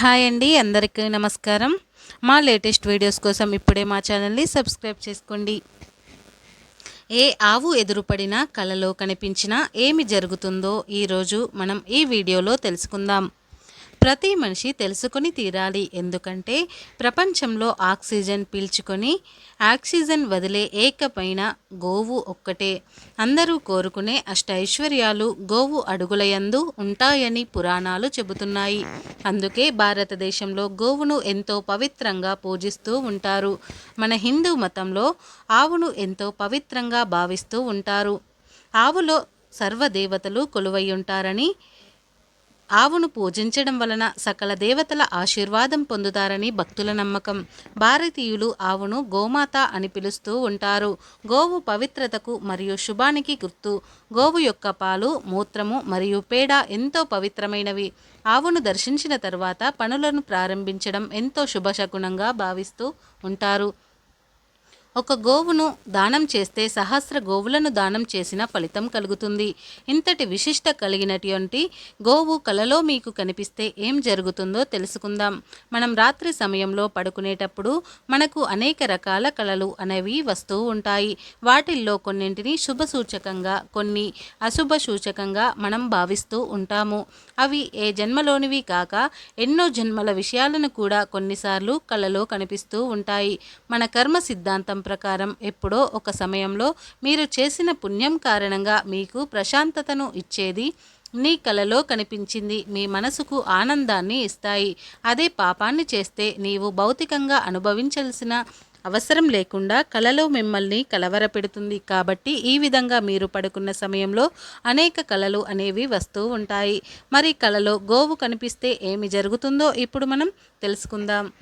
Hi అండి అందరికీ నమస్కారం. మా లేటెస్ట్ వీడియోస్ కోసం ఇప్పుడే మా ఛానల్ని సబ్స్క్రైబ్ చేసుకోండి. ఏ ఆవు ఎదురుపడినా కలలో కనిపించినా ఏమి జరుగుతుందో ఈరోజు మనం ఈ వీడియోలో తెలుసుకుందాం. ప్రతి మనిషి తెలుసుకొని తీరాలి. ఎందుకంటే ప్రపంచంలో ఆక్సిజన్ పీల్చుకొని ఆక్సిజన్ వదిలే ఏకపైన గోవు ఒక్కటే. అందరూ కోరుకునే అష్టైశ్వర్యాలు గోవు అడుగులయందు ఉంటాయని పురాణాలు చెబుతున్నాయి. అందుకే భారతదేశంలో గోవును ఎంతో పవిత్రంగా పూజిస్తూ ఉంటారు. మన హిందూ మతంలో ఆవును ఎంతో పవిత్రంగా భావిస్తూ ఉంటారు. ఆవులో సర్వదేవతలు కొలువై ఉంటారని ఆవును పూజించడం వలన సకల దేవతల ఆశీర్వాదం పొందుతారని భక్తుల నమ్మకం. భారతీయులు ఆవును గోమాత అని పిలుస్తూ ఉంటారు. గోవు పవిత్రతకు మరియు శుభానికి గుర్తు. గోవు యొక్క పాలు మూత్రము మరియు పేడ ఎంతో పవిత్రమైనవి. ఆవును దర్శించిన తర్వాత పనులను ప్రారంభించడం ఎంతో శుభశకునంగా భావిస్తూ ఉంటారు. ఒక గోవును దానం చేస్తే సహస్ర గోవులను దానం చేసిన ఫలితం కలుగుతుంది. ఇంతటి విశిష్ట కలిగినటువంటి గోవు కలలో మీకు కనిపిస్తే ఏం జరుగుతుందో తెలుసుకుందాం. మనం రాత్రి సమయంలో పడుకునేటప్పుడు మనకు అనేక రకాల కళలు అనేవి వస్తూ ఉంటాయి. వాటిల్లో కొన్నింటిని శుభ సూచకంగా కొన్ని అశుభ సూచకంగా మనం భావిస్తూ ఉంటాము. అవి ఏ జన్మలోనివి కాక ఎన్నో జన్మల విషయాలను కూడా కొన్నిసార్లు కళలో కనిపిస్తూ ఉంటాయి. మన కర్మ సిద్ధాంతం ప్రకారం ఎప్పుడో ఒక సమయంలో మీరు చేసిన పుణ్యం కారణంగా మీకు ప్రశాంతతను ఇచ్చేది. నీ కలలో కనిపించింది మీ మనసుకు ఆనందాన్ని ఇస్తాయి. అదే పాపాన్ని చేస్తే నీవు భౌతికంగా అనుభవించాల్సిన అవసరం లేకుండా కలలో మిమ్మల్ని కలవరపెడుతుంది కాబట్టి ఈ విధంగా మీరు పడుకున్న సమయంలో అనేక కళలు అనేవి వస్తూ ఉంటాయి. మరి కలలో గోవు కనిపిస్తే ఏమి జరుగుతుందో ఇప్పుడు మనం తెలుసుకుందాం.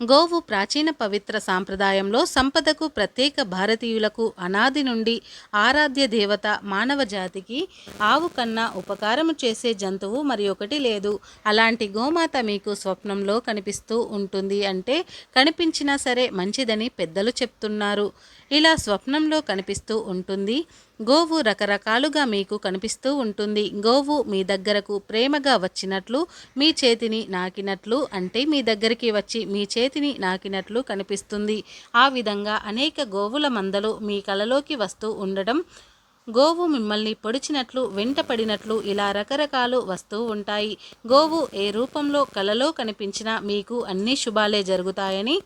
గోవు ప్రాచీన పవిత్ర సాంప్రదాయంలో సంపదకు ప్రత్యేక భారతీయులకు అనాది నుండి ఆరాధ్య దేవత మానవ జాతికి ఆవు కన్నా ఉపకారము చేసే జంతువు మరి ఒకటి లేదు. అలాంటి గోమాత మీకు స్వప్నంలో కనిపిస్తూ ఉంటుంది అంటే కనిపించినా సరే మంచిదని పెద్దలు చెప్తున్నారు. ఇలా స్వప్నంలో కనిపిస్తూ ఉంటుంది. గోవు రకరకాలుగా మీకు కనిపిస్తూ ఉంటుంది. గోవు మీ దగ్గరకు ప్రేమగా వచ్చినట్లు మీ చేతిని నాకినట్లు అంటే మీ దగ్గరికి వచ్చి మీ చేతిని నాకినట్లు కనిపిస్తుంది. ఆ విధంగా అనేక గోవుల మందలు మీ కలలోకి వస్తూ ఉండడం గోవు మిమ్మల్ని పొడిచినట్లు వెంటపడినట్లు ఇలా రకరకాలు వస్తూ ఉంటాయి. గోవు ఏ రూపంలో కలలో కనిపించినా మీకు అన్ని శుభాలే జరుగుతాయని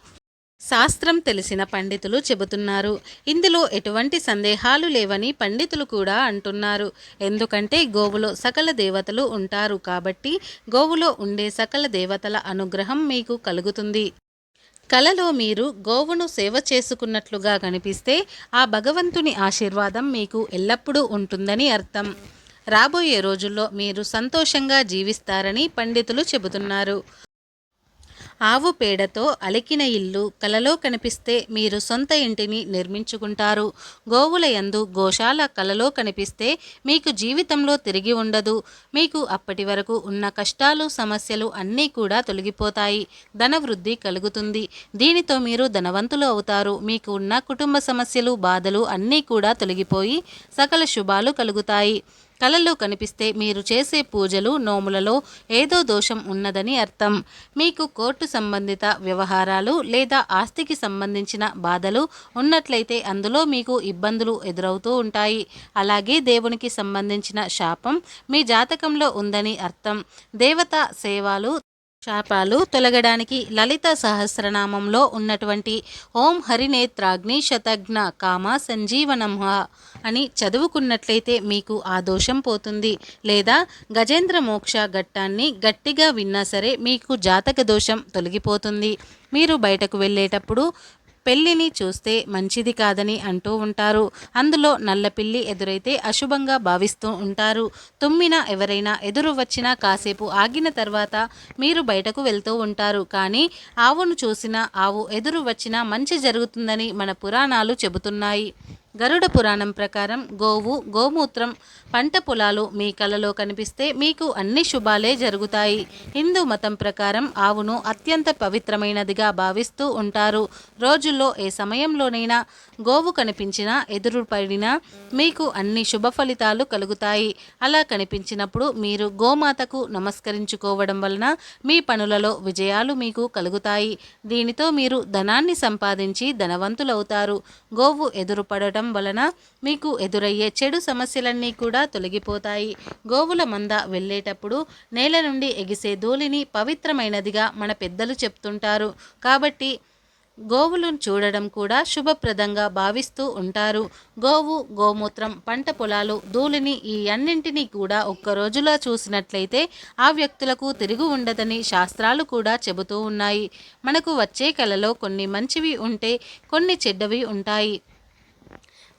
శాస్త్రం తెలిసిన పండితులు చెబుతున్నారు. ఇందులో ఎటువంటి సందేహాలు లేవని పండితులు కూడా అంటున్నారు. ఎందుకంటే గోవులో సకల దేవతలు ఉంటారు కాబట్టి గోవులో ఉండే సకల దేవతల అనుగ్రహం మీకు కలుగుతుంది. కలలో మీరు గోవును సేవ చేసుకున్నట్లుగా కనిపిస్తే ఆ భగవంతుని ఆశీర్వాదం మీకు ఎల్లప్పుడూ ఉంటుందని అర్థం. రాబోయే రోజుల్లో మీరు సంతోషంగా జీవిస్తారని పండితులు చెబుతున్నారు. ఆవు పేడతో అలికిన ఇల్లు కలలో కనిపిస్తే మీరు సొంత ఇంటిని నిర్మించుకుంటారు. గోవుల యందు గోశాల కలలో కనిపిస్తే మీకు జీవితంలో తిరిగి ఉండదు. మీకు అప్పటి వరకు ఉన్న కష్టాలు సమస్యలు అన్నీ కూడా తొలగిపోతాయి. ధన వృద్ధి కలుగుతుంది. దీనితో మీరు ధనవంతులు అవుతారు. మీకు ఉన్న కుటుంబ సమస్యలు బాధలు అన్నీ కూడా తొలగిపోయి సకల శుభాలు కలుగుతాయి. కలలో కనిపిస్తే మీరు చేసే పూజలు నోములలో ఏదో దోషం ఉన్నదని అర్థం. మీకు కోర్టు సంబంధిత వ్యవహారాలు లేదా ఆస్తికి సంబంధించిన బాధలు ఉన్నట్లయితే అందులో మీకు ఇబ్బందులు ఎదురవుతూ ఉంటాయి. అలాగే దేవునికి సంబంధించిన శాపం మీ జాతకంలో ఉందని అర్థం. దేవత సేవలు శాపాలు తొలగడానికి లలిత సహస్రనామంలో ఉన్నటువంటి ఓం హరినేత్రాగ్ని శతఘ్న కామ సంజీవనమ్హ అని చదువుకున్నట్లయితే మీకు ఆ దోషం పోతుంది. లేదా గజేంద్ర మోక్ష ఘట్టాన్ని గట్టిగా విన్నా సరే మీకు జాతక దోషం తొలగిపోతుంది. మీరు బయటకు వెళ్ళేటప్పుడు పెళ్ళిని చూస్తే మంచిది కాదని అంటూ ఉంటారు. అందులో నల్లపిల్లి ఎదురైతే అశుభంగా భావిస్తూ ఉంటారు. తుమ్మిన ఎవరైనా ఎదురు వచ్చినా కాసేపు ఆగిన తర్వాత మీరు బయటకు వెళ్తూ ఉంటారు. కానీ ఆవును చూసిన ఆవు ఎదురు వచ్చినా మంచి జరుగుతుందని మన పురాణాలు చెబుతున్నాయి. గరుడ పురాణం ప్రకారం గోవు గోమూత్రం పంట పొలాలు మీ కలలో కనిపిస్తే మీకు అన్ని శుభాలే జరుగుతాయి. హిందూ మతం ప్రకారం ఆవును అత్యంత పవిత్రమైనదిగా భావిస్తూ ఉంటారు. రోజుల్లో ఏ సమయంలోనైనా గోవు కనిపించినా ఎదురుపడినా మీకు అన్ని శుభ ఫలితాలు కలుగుతాయి. అలా కనిపించినప్పుడు మీరు గోమాతకు నమస్కరించుకోవడం వలన మీ పనులలో విజయాలు మీకు కలుగుతాయి. దీనితో మీరు ధనాన్ని సంపాదించి ధనవంతులవుతారు. గోవు ఎదురుపడటం వలన మీకు ఎదురయ్యే చెడు సమస్యలన్నీ కూడా తొలగిపోతాయి. గోవుల మంద వెళ్ళేటప్పుడు నేల నుండి ఎగిసే ధూళిని పవిత్రమైనదిగా మన పెద్దలు చెప్తుంటారు. కాబట్టి గోవులను చూడడం కూడా శుభప్రదంగా భావిస్తూ ఉంటారు. గోవు గోమూత్రం పంట పొలాలు ధూళిని ఈ అన్నింటినీ కూడా ఒక్క రోజులో చూసినట్లయితే ఆ వ్యక్తులకు తిరిగి ఉండదని శాస్త్రాలు కూడా చెబుతూ ఉన్నాయి. మనకు వచ్చే కళలో కొన్ని మంచివి ఉంటే కొన్ని చెడ్డవి ఉంటాయి.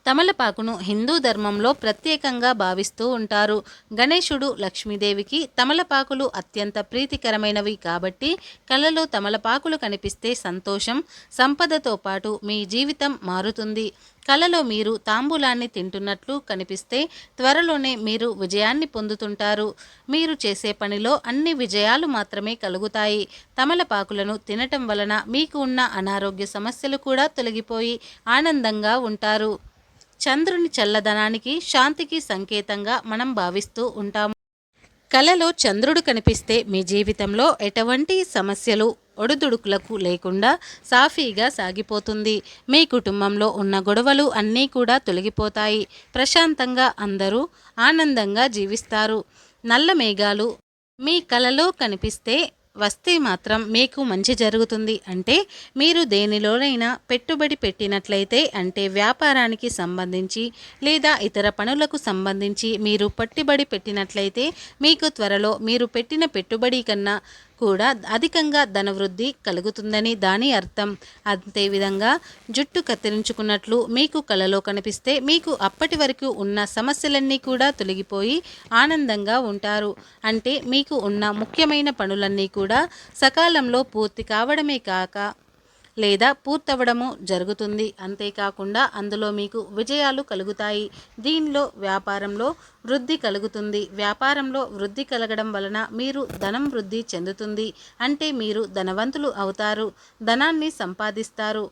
తమలపాకును హిందూ ధర్మంలో ప్రత్యేకంగా భావిస్తూ ఉంటారు. గణేశుడు లక్ష్మీదేవికి తమలపాకులు అత్యంత ప్రీతికరమైనవి కాబట్టి కళ్ళలో తమలపాకులు కనిపిస్తే సంతోషం సంపదతో పాటు మీ జీవితం మారుతుంది. కలలో మీరు తాంబూలాన్ని తింటున్నట్లు కనిపిస్తే త్వరలోనే మీరు విజయాన్ని పొందుతుంటారు. మీరు చేసే పనిలో అన్ని విజయాలు మాత్రమే కలుగుతాయి. తమలపాకులను తినటం వలన మీకు ఉన్న అనారోగ్య సమస్యలు కూడా తొలగిపోయి ఆనందంగా ఉంటారు. చంద్రుని చల్లదనానికి శాంతికి సంకేతంగా మనం భావిస్తూ ఉంటాము. కలలో చంద్రుడు కనిపిస్తే మీ జీవితంలో ఎటువంటి సమస్యలు ఒడుదుడుకులకు లేకుండా సాఫీగా సాగిపోతుంది. మీ కుటుంబంలో ఉన్న గొడవలు అన్నీ కూడా తొలగిపోతాయి. ప్రశాంతంగా అందరూ ఆనందంగా జీవిస్తారు. నల్ల మేఘాలు మీ కలలో కనిపిస్తే వస్తే మాత్రం మీకు మంచి జరుగుతుంది. అంటే మీరు దేనిలోనైనా పెట్టుబడి పెట్టినట్లయితే అంటే వ్యాపారానికి సంబంధించి లేదా ఇతర పనులకు సంబంధించి మీరు పట్టుబడి పెట్టినట్లయితే మీకు త్వరలో మీరు పెట్టిన పెట్టుబడి కన్నా కూడా అధికంగా ధనవృద్ధి కలుగుతుందని దాని అర్థం. అంతేవిధంగా జుట్టు కత్తిరించుకున్నట్లు మీకు కలలో కనిపిస్తే మీకు అప్పటి వరకు ఉన్న సమస్యలన్నీ కూడా తొలగిపోయి ఆనందంగా ఉంటారు. అంటే మీకు ఉన్న ముఖ్యమైన పనులన్నీ కూడా సకాలంలో పూర్తి కావడమే కాక లేదా పూర్తవడము జరుగుతుంది. అంతేకాకుండా అందులో మీకు విజయాలు కలుగుతాయి. దీనిలో వ్యాపారంలో వృద్ధి కలుగుతుంది. వ్యాపారంలో వృద్ధి కలగడం వలన మీరు ధనం వృద్ధి చెందుతుంది. అంటే మీరు ధనవంతులు అవుతారు. ధనాన్ని సంపాదిస్తారు.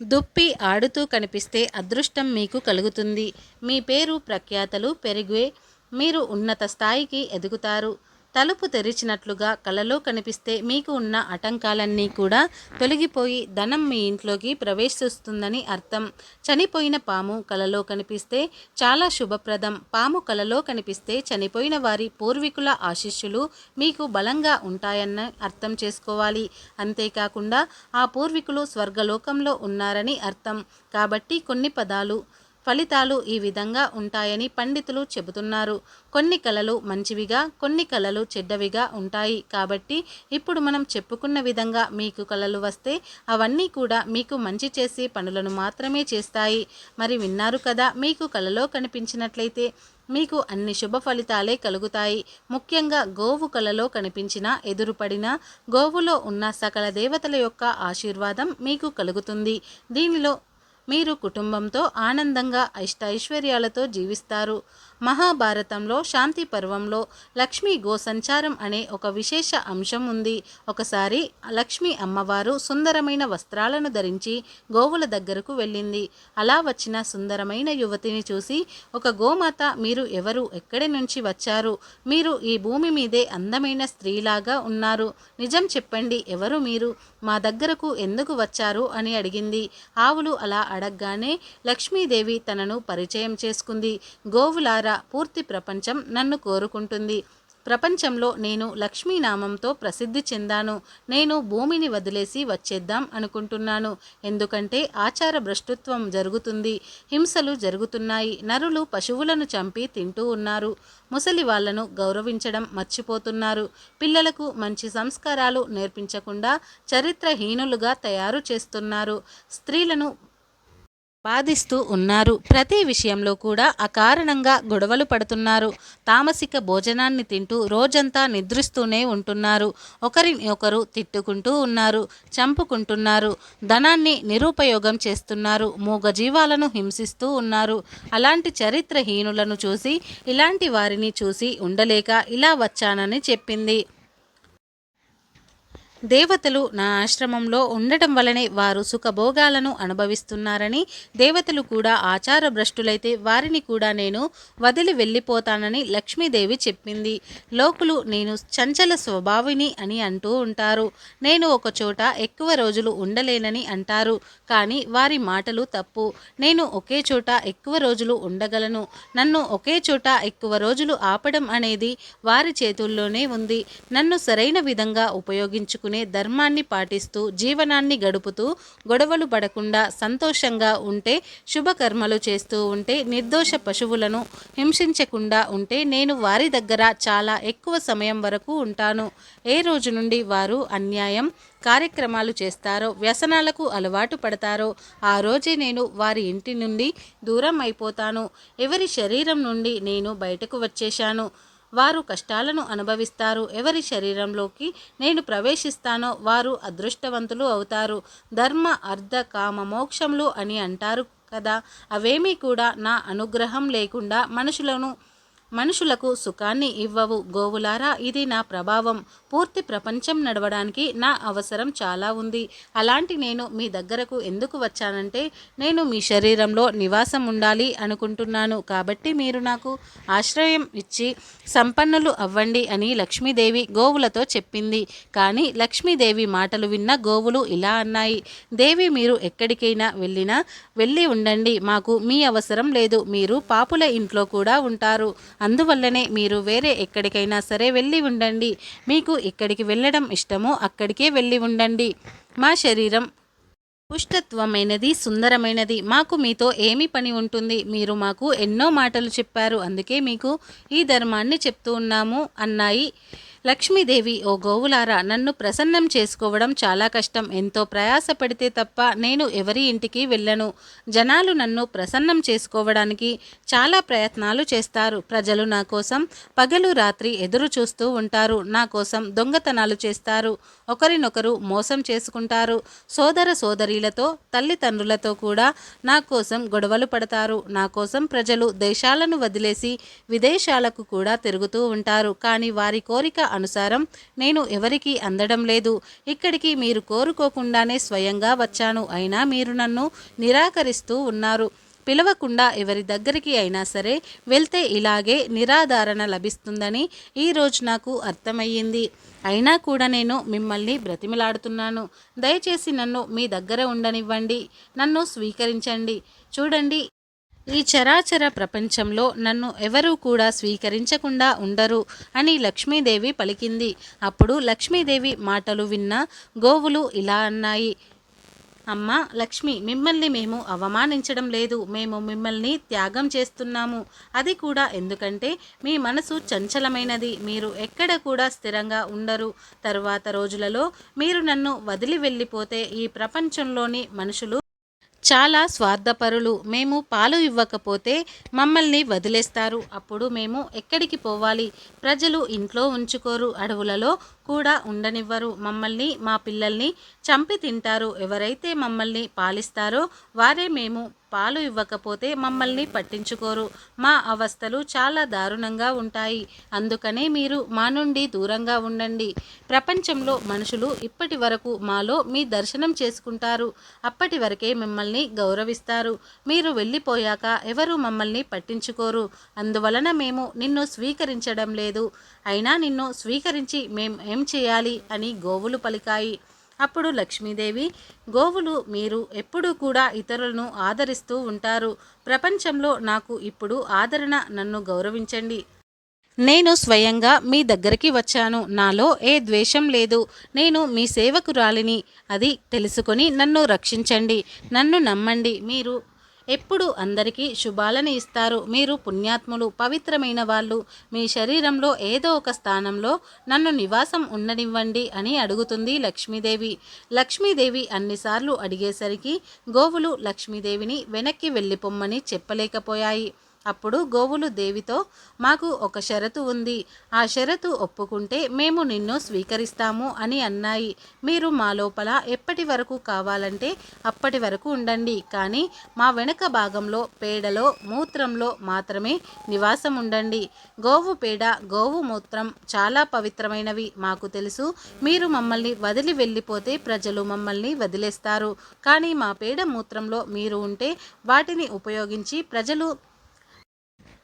దుప్పి ఆడుతూ కనిపిస్తే అదృష్టం మీకు కలుగుతుంది. మీ పేరు ప్రఖ్యాతలు పెరిగే మీరు ఉన్నత స్థాయికి ఎదుగుతారు. తలుపు తెరిచినట్లుగా కలలో కనిపిస్తే మీకు ఉన్న ఆటంకాలన్నీ కూడా తొలగిపోయి ధనం మీ ఇంట్లోకి ప్రవేశిస్తుందని అర్థం. చనిపోయిన పాము కలలో కనిపిస్తే చాలా శుభప్రదం. పాము కలలో కనిపిస్తే చనిపోయిన వారి పూర్వీకుల ఆశిష్యులు మీకు బలంగా ఉంటాయన్న అర్థం చేసుకోవాలి. అంతేకాకుండా ఆ పూర్వీకులు స్వర్గలోకంలో ఉన్నారని అర్థం. కాబట్టి కొన్ని పదాలు ఫలితాలు ఈ విధంగా ఉంటాయని పండితులు చెబుతున్నారు. కొన్ని కళలు మంచివిగా కొన్ని కళలు చెడ్డవిగా ఉంటాయి. కాబట్టి ఇప్పుడు మనం చెప్పుకున్న విధంగా మీకు కళలు వస్తే అవన్నీ కూడా మీకు మంచి చేసే పనులను మాత్రమే చేస్తాయి. మరి విన్నారు కదా మీకు కళలో కనిపించినట్లయితే మీకు అన్ని శుభ ఫలితాలే కలుగుతాయి. ముఖ్యంగా గోవు కలలో కనిపించిన ఎదురుపడిన గోవులో ఉన్న సకల దేవతల యొక్క ఆశీర్వాదం మీకు కలుగుతుంది. దీనిలో మీరు కుటుంబంతో ఆనందంగా ఐష్టైశ్వర్యాలతో జీవిస్తారు. మహాభారతంలో శాంతి పర్వంలో లక్ష్మీ గో సంచారం అనే ఒక విశేష అంశం ఉంది. ఒకసారి లక్ష్మీ అమ్మవారు సుందరమైన వస్త్రాలను ధరించి గోవుల దగ్గరకు వెళ్ళింది. అలా వచ్చిన సుందరమైన యువతిని చూసి ఒక గోమాత మీరు ఎవరు? ఎక్కడి నుంచి వచ్చారు? మీరు ఈ భూమి మీదే అందమైన స్త్రీలాగా ఉన్నారు. నిజం చెప్పండి ఎవరు మీరు? మా దగ్గరకు ఎందుకు వచ్చారు? అని అడిగింది. ఆవులు అలా అడగగానే లక్ష్మీదేవి తనను పరిచయం చేసుకుంది. గోవులారా పూర్తి ప్రపంచం నన్ను కోరుకుంటుంది. ప్రపంచంలో నేను లక్ష్మీనామంతో ప్రసిద్ధి చెందాను. నేను భూమిని వదిలేసి వచ్చేద్దాం అనుకుంటున్నాను. ఎందుకంటే ఆచార భ్రష్టుత్వం జరుగుతుంది. హింసలు జరుగుతున్నాయి. నరులు పశువులను చంపి తింటూ ఉన్నారు. ముసలి వాళ్ళను గౌరవించడం మర్చిపోతున్నారు. పిల్లలకు మంచి సంస్కారాలు నేర్పించకుండా చరిత్రహీనులుగా తయారు చేస్తున్నారు. స్త్రీలను బాధిస్తూ ఉన్నారు. ప్రతి విషయంలో కూడా అకారణంగా గొడవలు పడుతున్నారు. తామసిక భోజనాన్ని తింటూ రోజంతా నిద్రిస్తూనే ఉంటున్నారు. ఒకరిని ఒకరు తిట్టుకుంటూ ఉన్నారు చంపుకుంటున్నారు ధనాన్ని నిరుపయోగం చేస్తున్నారు మూగజీవాలను హింసిస్తూ ఉన్నారు. అలాంటి చరిత్రహీనులను చూసి ఇలాంటి వారిని చూసి ఉండలేక ఇలా వచ్చానని చెప్పింది. దేవతలు నా ఆశ్రమంలో ఉండటం వలనే వారు సుఖభోగాలను అనుభవిస్తున్నారని దేవతలు కూడా ఆచార భ్రష్టులైతే వారిని కూడా నేను వదిలి వెళ్ళిపోతానని లక్ష్మీదేవి చెప్పింది. లోకులు నేను చంచల స్వభావిని అని అంటూ ఉంటారు. నేను ఒక చోట ఎక్కువ రోజులు ఉండలేనని అంటారు. కానీ వారి మాటలు తప్పు. నేను ఒకే చోట ఎక్కువ రోజులు ఉండగలను. నన్ను ఒకే చోట ఎక్కువ రోజులు ఆపడం అనేది వారి చేతుల్లోనే ఉంది. నన్ను సరైన విధంగా ఉపయోగించుకునే ధర్మాన్ని పాటిస్తూ జీవనాన్ని గడుపుతూ గొడవలు పడకుండా సంతోషంగా ఉంటే శుభకర్మలు చేస్తూ ఉంటే నిర్దోష పశువులను హింసించకుండా ఉంటే నేను వారి దగ్గర చాలా ఎక్కువ సమయం వరకు ఉంటాను. ఏ రోజు నుండి వారు అన్యాయం కార్యక్రమాలు చేస్తారో వ్యసనాలకు అలవాటు పడతారో ఆ రోజే నేను వారి ఇంటి నుండి దూరం అయిపోతాను. ఎవరి శరీరం నుండి నేను బయటకు వచ్చేశాను? వారు కష్టాలను అనుభవిస్తారు. ఎవరి శరీరంలోకి నేను ప్రవేశిస్తానో వారు అదృష్టవంతులు అవుతారు. ధర్మ అర్ధ కామ మోక్షములు అని అంటారు కదా. అవేమీ కూడా నా అనుగ్రహం లేకుండా మనుషులను మనుషులకు సుఖాన్ని ఇవ్వవు. గోవులారా ఇది నా ప్రభావం. పూర్తి ప్రపంచం నడవడానికి నా అవసరం చాలా ఉంది. అలాంటి నేను మీ దగ్గరకు ఎందుకు వచ్చానంటే నేను మీ శరీరంలో నివాసం ఉండాలి అనుకుంటున్నాను. కాబట్టి మీరు నాకు ఆశ్రయం ఇచ్చి సంపన్నులు అవ్వండి అని లక్ష్మీదేవి గోవులతో చెప్పింది. కానీ లక్ష్మీదేవి మాటలు విన్న గోవులు ఇలా అన్నాయి. దేవి మీరు ఎక్కడికైనా వెళ్ళినా వెళ్ళి ఉండండి. మాకు మీ అవసరం లేదు. మీరు పాపుల ఇంట్లో కూడా ఉంటారు. అందువల్లనే మీరు వేరే ఎక్కడికైనా సరే వెళ్ళి ఉండండి. మీకు ఇక్కడికి వెళ్ళడం ఇష్టమో అక్కడికే వెళ్ళి ఉండండి. మా శరీరం పుష్టత్వమైనది సుందరమైనది. మాకు మీతో ఏమి పని ఉంటుంది? మీరు మాకు ఎన్నో మాటలు చెప్పారు. అందుకే మీకు ఈ ధర్మాన్ని చెప్తూ ఉన్నాము అన్నాయి. లక్ష్మీదేవి ఓ గోవులారా నన్ను ప్రసన్నం చేసుకోవడం చాలా కష్టం. ఎంతో ప్రయాసపడితే తప్ప నేను ఎవరి ఇంటికి వెళ్ళను. జనాలు నన్ను ప్రసన్నం చేసుకోవడానికి చాలా ప్రయత్నాలు చేస్తారు. ప్రజలు నా కోసం పగలు రాత్రి ఎదురు చూస్తూ ఉంటారు. నా కోసం దొంగతనాలు చేస్తారు. ఒకరినొకరు మోసం చేసుకుంటారు. సోదర సోదరీలతో తల్లిదండ్రులతో కూడా నా కోసం గొడవలు పడతారు. నా కోసం ప్రజలు దేశాలను వదిలేసి విదేశాలకు కూడా తిరుగుతూ ఉంటారు. కానీ వారి కోరిక అనుసారం నేను ఎవరికీ అందడం లేదు. ఇక్కడికి మీరు కోరుకోకుండానే స్వయంగా వచ్చాను. అయినా మీరు నన్ను నిరాకరిస్తూ ఉన్నారు. పిలవకుండా ఎవరి దగ్గరికి అయినా సరే వెళ్తే ఇలాగే నిరాధారణ లభిస్తుందని ఈరోజు నాకు అర్థమయ్యింది. అయినా కూడా నేను మిమ్మల్ని బ్రతిమిలాడుతున్నాను. దయచేసి నన్ను మీ దగ్గర ఉండనివ్వండి. నన్ను స్వీకరించండి. చూడండి ఈ చరాచర ప్రపంచంలో నన్ను ఎవరూ కూడా స్వీకరించకుండా ఉండరు అని లక్ష్మీదేవి పలికింది. అప్పుడు లక్ష్మీదేవి మాటలు విన్న గోవులు ఇలా అన్నాయి. అమ్మ లక్ష్మి మిమ్మల్ని మేము అవమానించడం లేదు. మేము మిమ్మల్ని త్యాగం చేస్తున్నాము. అది కూడా ఎందుకంటే మీ మనసు చంచలమైనది. మీరు ఎక్కడ కూడా స్థిరంగా ఉండరు. తరువాత రోజులలో మీరు నన్ను వదిలి వెళ్ళిపోతే ఈ ప్రపంచంలోని మనుషులు చాలా స్వార్థపరులు. మేము పాలు ఇవ్వకపోతే మమ్మల్ని వదిలేస్తారు. అప్పుడు మేము ఎక్కడికి పోవాలి? ప్రజలు ఇంట్లో ఉంచుకోరు అడవులలో కూడా ఉండనివ్వరు. మమ్మల్ని మా పిల్లల్ని చంపి తింటారు. ఎవరైతే మమ్మల్ని పాలిస్తారో వారే మేము పాలు ఇవ్వకపోతే మమ్మల్ని పట్టించుకోరు. మా అవస్థలు చాలా దారుణంగా ఉంటాయి. అందుకనే మీరు మా నుండి దూరంగా ఉండండి. ప్రపంచంలో మనుషులు ఇప్పటి వరకు మాలో మీ దర్శనం చేసుకుంటారు. అప్పటి వరకే మిమ్మల్ని గౌరవిస్తారు. మీరు వెళ్ళిపోయాక ఎవరు మమ్మల్ని పట్టించుకోరు. అందువలన మేము నిన్ను స్వీకరించడం లేదు. అయినా నిన్ను స్వీకరించి మేం ఏం చేయాలి అని గోవులు పలికాయి. అప్పుడు లక్ష్మీదేవి గోవులు మీరు ఎప్పుడూ కూడా ఇతరులను ఆదరిస్తూ ఉంటారు. ప్రపంచంలో నాకు ఇప్పుడు ఆదరణ నన్ను గౌరవించండి. నేను స్వయంగా మీ దగ్గరికి వచ్చాను. నాలో ఏ ద్వేషం లేదు. నేను మీ సేవకురాలిని. అది తెలుసుకొని నన్ను రక్షించండి. నన్ను నమ్మండి. మీరు ఎప్పుడు అందరికీ శుభాలని ఇస్తారు. మీరు పుణ్యాత్ములు పవిత్రమైన వాళ్ళు. మీ శరీరంలో ఏదో ఒక స్థానంలో నన్ను నివాసం ఉండనివ్వండి అని అడుగుతుంది లక్ష్మీదేవి. లక్ష్మీదేవి అన్నిసార్లు అడిగేసరికి గోవులు లక్ష్మీదేవిని వెనక్కి వెళ్ళిపోమ్మని చెప్పలేకపోయాయి. అప్పుడు గోవులు దేవితో మాకు ఒక షరతు ఉంది. ఆ షరతు ఒప్పుకుంటే మేము నిన్ను స్వీకరిస్తాము అని అన్నాయి. మీరు మా లోపల ఎప్పటి వరకు కావాలంటే అప్పటి వరకు ఉండండి. కానీ మా వెనుక భాగంలో పేడలో మూత్రంలో మాత్రమే నివాసం ఉండండి. గోవు పేడ గోవు మూత్రం చాలా పవిత్రమైనవి. మాకు తెలుసు మీరు మమ్మల్ని వదిలి వెళ్ళిపోతే ప్రజలు మమ్మల్ని వదిలేస్తారు. కానీ మా పేడ మూత్రంలో మీరు ఉంటే వాటిని ఉపయోగించి ప్రజలు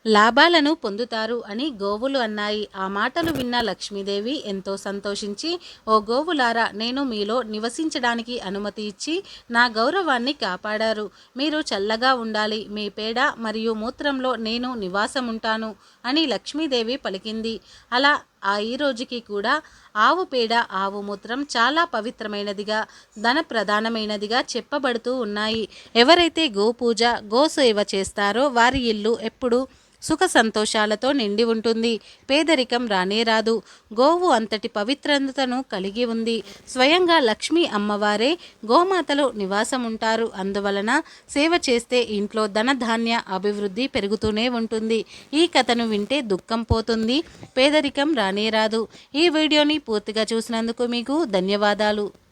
లాభాలను పొందుతారు అని గోవులు అన్నాయి. ఆ మాటలు విన్న లక్ష్మీదేవి ఎంతో సంతోషించి ఓ గోవులారా నేను మీలో నివసించడానికి అనుమతి ఇచ్చి నా గౌరవాన్ని కాపాడారు. మీరు చల్లగా ఉండాలి. మీ పేడ మరియు మూత్రంలో నేను నివాసం ఉంటాను అని లక్ష్మీదేవి పలికింది. అలా ఆ ఈ రోజుకి కూడా ఆవు పేడ ఆవు మూత్రం చాలా పవిత్రమైనదిగా ధన ప్రధానమైనదిగా చెప్పబడుతూ ఉన్నాయి. ఎవరైతే గోపూజ గోసేవ చేస్తారో వారి ఇల్లు ఎప్పుడు సుఖ సంతోషాలతో నిండి ఉంటుంది. పేదరికం రానే రాదు. గోవు అంతటి పవిత్రతను కలిగి ఉంది. స్వయంగా లక్ష్మీ అమ్మవారే గోమాతలో నివాసం ఉంటారు అందువలన సేవ చేస్తే ఇంట్లో ధనధాన్య అభివృద్ధి పెరుగుతూనే ఉంటుంది. ఈ కథను వింటే దుఃఖం పోతుంది. పేదరికం రానే రాదు. ఈ వీడియోని పూర్తిగా చూసినందుకు మీకు ధన్యవాదాలు.